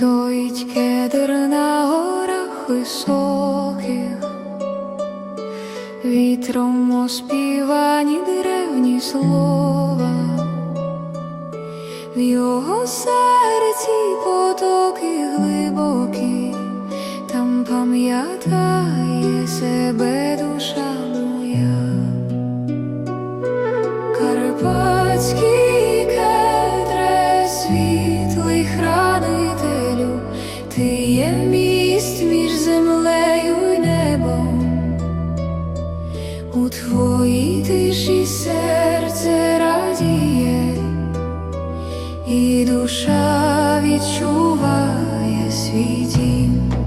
Стоїть кедр на горах високих, вітром оспівані древні слова, в його серці потоки глибокі, там пам'ятає і душа відчуває свій дім.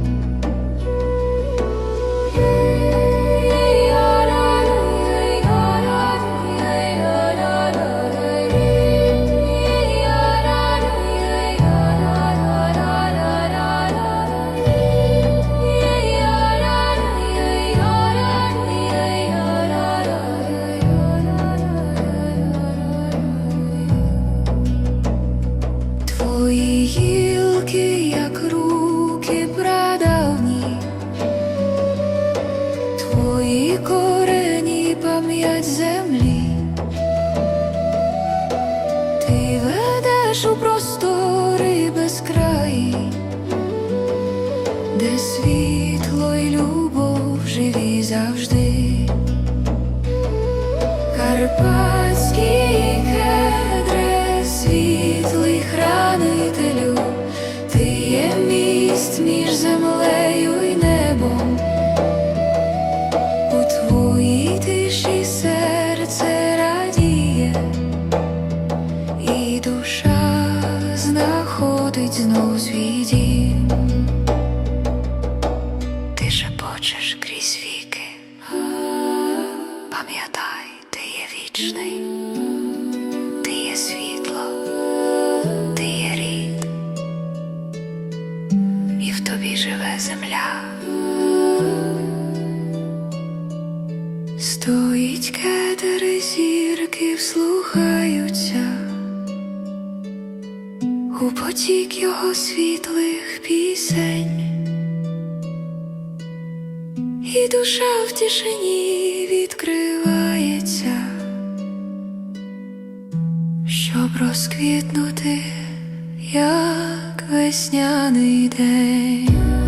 У простори безкраї, де світло й любов живі завжди. Карпатські кедри, світлий хранителю, ти є міст між землею вічний, ти є світло, ти є рід, і в тобі живе земля. Стоїть кедр, і зірки вслухаються у потік його світлих пісень. І душа в тишині щоб розквітнути, як весняний день.